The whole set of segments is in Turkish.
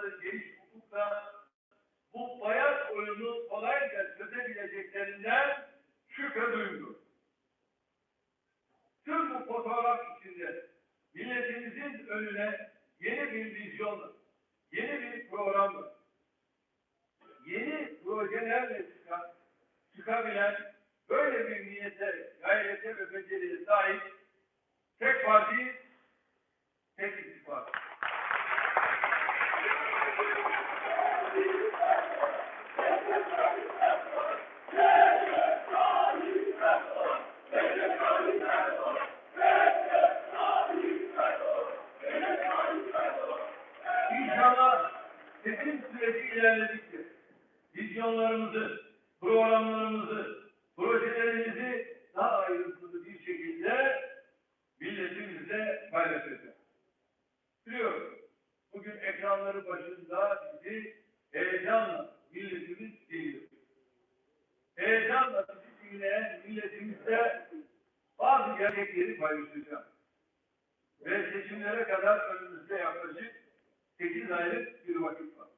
aldığı geniş hukukla bu bayat oyunu kolayca çözebileceklerinden şüphe duymuyor. Tüm bu fotoğraf içinde milletimizin önüne yeni bir vizyonla, yeni bir programla, yeni projelerle çıkan, çıkabilen böyle bir niyete, gayrete ve beceriye sahip tek parti, seçim süreci ilerledikçe vizyonlarımızı, programlarımızı, projelerimizi daha ayrıntılı bir şekilde milletimizle paylaşacağız. Biliyorum, bugün ekranları başında bizi heyecanla milletimiz dinliyor. Heyecanla bizi dinleyen milletimizle bazı gerçekleri paylaşacağım. Ve seçimlere kadar önümüzde yaklaşık 8 aylık bir vakit var.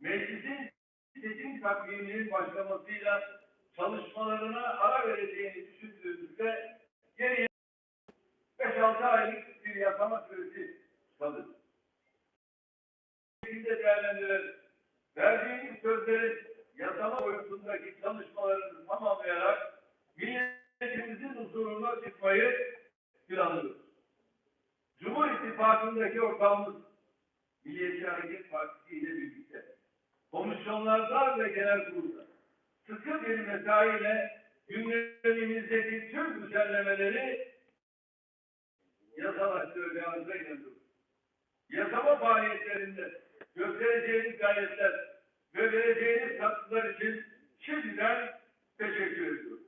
Meclisin seçim takviminin başlamasıyla çalışmalarına ara vereceğini düşündüğümüzde geriye 5-6 aylık bir yasama süresi kalır. Şekilde değerlendirelim. Verdiğimiz sözlerin yasama boyutundaki çalışmalarını tamamlayarak milletimizin huzuruna çıkmayı planlıyoruz. Cumhur İttifakı'ndaki ortağımız Milliyetçi Hareket Partisi ile birlikte komisyonlarda ve genel kurulda sıkı bir mesaiyle gündemimizdeki tüm düzenlemeleri yasalaştıracağınıza inanıyorum. Yasama faaliyetlerinde göstereceğiniz gayretler ve vereceğiniz katkılar için şimdiden teşekkür ederim.